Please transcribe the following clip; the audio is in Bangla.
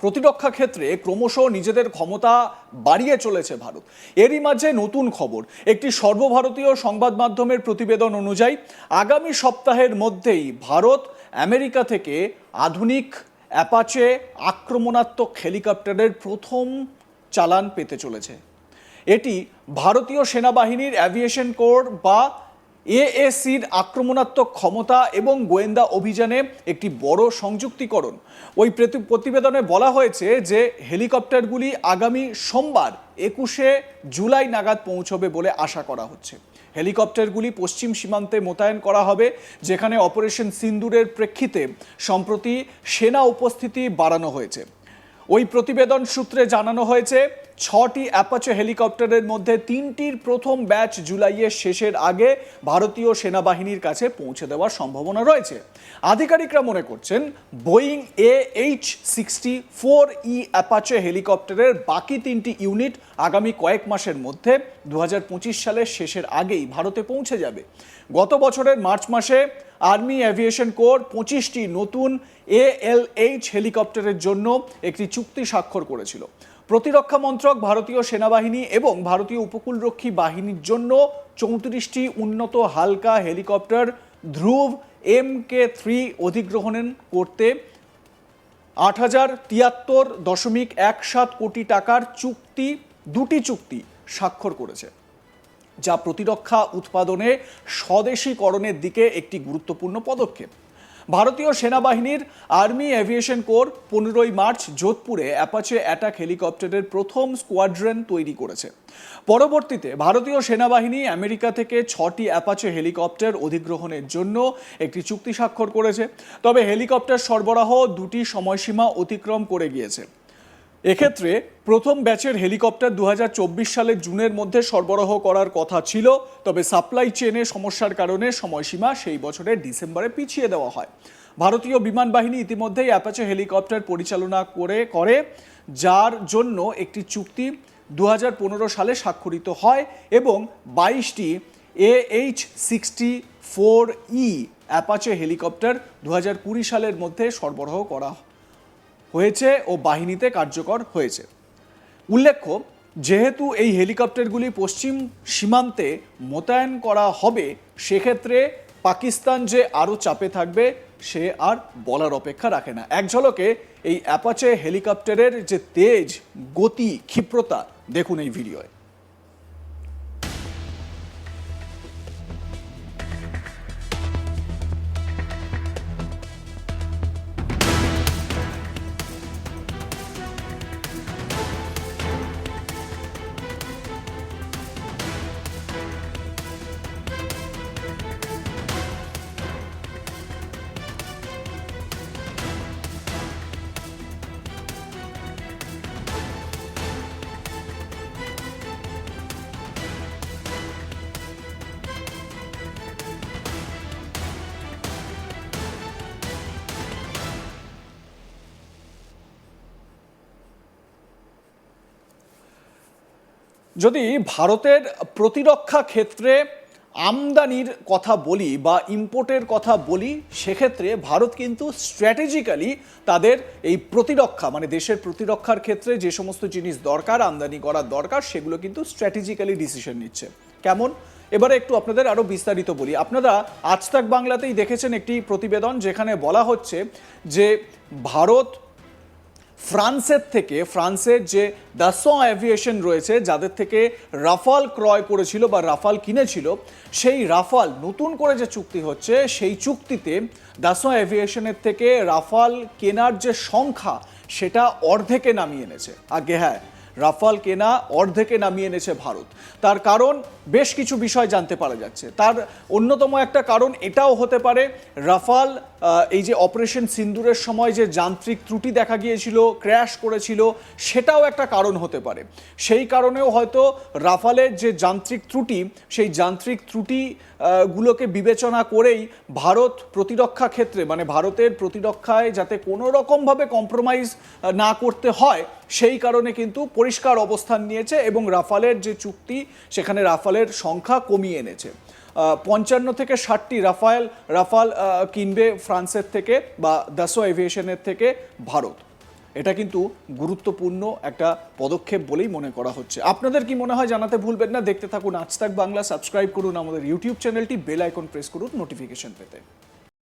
প্রতিরক্ষা ক্ষেত্রে ক্রমশ নিজেদের ক্ষমতা বাড়িয়ে চলেছে ভারত। এরই মাঝে নতুন খবর, একটি সর্বভারতীয় সংবাদ মাধ্যমের প্রতিবেদন অনুযায়ী, আগামী সপ্তাহের মধ্যেই ভারত আমেরিকা থেকে আধুনিক অ্যাপাচে আক্রমণাত্মক হেলিকপ্টারের প্রথম চালান পেতে চলেছে। এটি ভারতীয় সেনাবাহিনীর অ্যাভিয়েশন কোর বা এএসির আক্রমণাত্মক ক্ষমতা এবং গোয়েন্দা অভিযানে একটি বড় সংযুক্তিকরণ। ওই প্রতিবেদনে বলা হয়েছে যে, হেলিকপ্টারগুলি আগামী সোমবার একুশে জুলাই নাগাদ পৌঁছবে বলে আশা করা হচ্ছে। হেলিকপ্টারগুলি পশ্চিম সীমান্তে মোতায়েন করা হবে, যেখানে অপারেশন সিন্দুরের প্রেক্ষিতে সম্প্রতি সেনা উপস্থিতি বাড়ানো হয়েছে। ওই প্রতিবেদন সূত্রে জানানো হয়েছে ছটি অ্যাপাচে হেলিকপ্টারের মধ্যে তিনটির প্রথম ব্যাচ জুলাইয়ের শেষের আগে ভারতীয় সেনাবাহিনীর কাছে পৌঁছে দেওয়ার সম্ভাবনা রয়েছে। আধিকারিকরা মনে করছেন Boeing A H sixty four E Apache হেলিকপ্টারের বাকি তিনটি ইউনিট আগামী কয়েক মাসের মধ্যে দু হাজার পঁচিশ সালের শেষের আগেই ভারতে পৌঁছে যাবে। গত বছরের মার্চ মাসে আর্মি অ্যাভিয়েশন কোর পঁচিশটি নতুন এএলএইচ হেলিকপ্টারের জন্য একটি চুক্তি স্বাক্ষর করেছিল। প্রতিরক্ষা মন্ত্রক, ভারতীয় সেনাবাহিনী এবং ভারতীয় উপকূলরক্ষী বাহিনীর জন্য চৌত্রিশটি উন্নত হালকা helicopter Dhruv M K three অধিগ্রহণ করতে আট হাজার তিয়াত্তর দশমিক এক সাত কোটি টাকার চুক্তি, দুটি চুক্তি স্বাক্ষর করেছে, যা প্রতিরক্ষা উৎপাদনে স্বদেশীকরণের দিকে একটি গুরুত্বপূর্ণ পদক্ষেপ। ভারতীয় সেনাবাহিনীর আর্মি এভিয়েশন কোর পনেরোই মার্চ যোধপুরে অ্যাপাচে অ্যাটাক হেলিকপ্টারের প্রথম স্কোয়াড্রেন তৈরি করেছে। পরবর্তীতে ভারতীয় সেনাবাহিনী আমেরিকা থেকে ছটি অ্যাপাচে হেলিকপ্টার অধিগ্রহণের জন্য একটি চুক্তি স্বাক্ষর করেছে। তবে হেলিকপ্টার সরবরাহ দুটি সময়সীমা অতিক্রম করে গিয়েছে। এক্ষেত্রে প্রথম ব্যাচের হেলিকপ্টার দু সালের জুনের মধ্যে সরবরাহ করার কথা ছিল, তবে সাপ্লাই চেনে সমস্যার কারণে সময়সীমা সেই বছরের ডিসেম্বরে পিছিয়ে দেওয়া হয়। ভারতীয় বিমান বাহিনী ইতিমধ্যেই অ্যাপাচে হেলিকপ্টার পরিচালনা করে করে, যার জন্য একটি চুক্তি দু হাজার পনেরো সালে স্বাক্ষরিত হয় এবং বাইশটি AH sixty four E Apache helicopter দু হাজার কুড়ি সালের মধ্যে সরবরাহ করা হয়েছে ও বাহিনীতে কার্যকর হয়েছে। উল্লেখ্য, যেহেতু এই হেলিকপ্টারগুলি পশ্চিম সীমান্তে মোতায়েন করা হবে, সেক্ষেত্রে পাকিস্তান যে আরও চাপে থাকবে, সে আর বলার অপেক্ষা রাখে না। এক ঝলকে এই অ্যাপাচে হেলিকপ্টারের যে তেজ, গতি, ক্ষিপ্রতা, দেখুন এই ভিডিওয়। যদি ভারতের প্রতিরক্ষা ক্ষেত্রে আমদানির কথা বলি বা ইম্পোর্টের কথা বলি, সেক্ষেত্রে ভারত কিন্তু স্ট্র্যাটেজিক্যালি তাদের এই প্রতিরক্ষা মানে দেশের প্রতিরক্ষার ক্ষেত্রে যে সমস্ত জিনিস দরকার, আমদানি করার দরকার, সেগুলো কিন্তু স্ট্র্যাটেজিক্যালি ডিসিশন নিচ্ছে। কেমন? এবারে একটু আপনাদের আরও বিস্তারিত বলি। আপনারা আজ তাক বাংলাতেই দেখেছেন একটি প্রতিবেদন যেখানে বলা হচ্ছে যে ভারত ফ্রান্সের থেকে, ফ্রান্সের যে দাসো অ্যাভিয়েশন রয়েছে, যাদের থেকে রাফাল ক্রয় করেছিল বা রাফাল কিনেছিল, সেই রাফাল নতুন করে যে চুক্তি হচ্ছে, সেই চুক্তিতে দাসো অ্যাভিয়েশনের থেকে রাফাল কেনার যে সংখ্যা, সেটা অর্ধেকে নামিয়ে এনেছে। আগে হ্যাঁ রাফাল কেনা অর্ধেকে নামিয়ে এনেছে ভারত। তার কারণ বেশ কিছু বিষয় জানতে পারা যাচ্ছে। তার অন্যতম একটা কারণ এটাও হতে পারে, রাফাল এই যে অপারেশন সিন্দুরের সময় যে যান্ত্রিক ত্রুটি দেখা গিয়েছিল, ক্র্যাশ করেছিল, সেটাও একটা কারণ হতে পারে। সেই কারণেও হয়তো রাফালের যে যান্ত্রিক ত্রুটি, সেই যান্ত্রিক ত্রুটি গুলোকে বিবেচনা করেই ভারত প্রতিরক্ষা ক্ষেত্রে মানে ভারতের প্রতিরক্ষায় যাতে কোনো রকমভাবে কম্প্রোমাইজ না করতে হয়, সেই কারণে কিন্তু পরিষ্কার অবস্থান নিয়েছে এবং রাফালের যে চুক্তি, সেখানে রাফালের সংখ্যা কমিয়ে এনেছে। পঞ্চান্ন থেকে ষাটটি রাফায়েল রাফাল কিনবে ফ্রান্সের থেকে বা দাসো এভিয়েশনের থেকে ভারত। এটা কিন্তু গুরুত্বপূর্ণ একটা পদক্ষেপ বলেই মনে করা হচ্ছে। আপনাদের কি মনে হয় জানাতে ভুলবেন না? দেখতে থাকুন আজ তাক বাংলা, সাবস্ক্রাইব করুন আমাদের ইউটিউব চ্যানেলটি, বেল আইকন প্রেস করুন নোটিফিকেশন পেতে।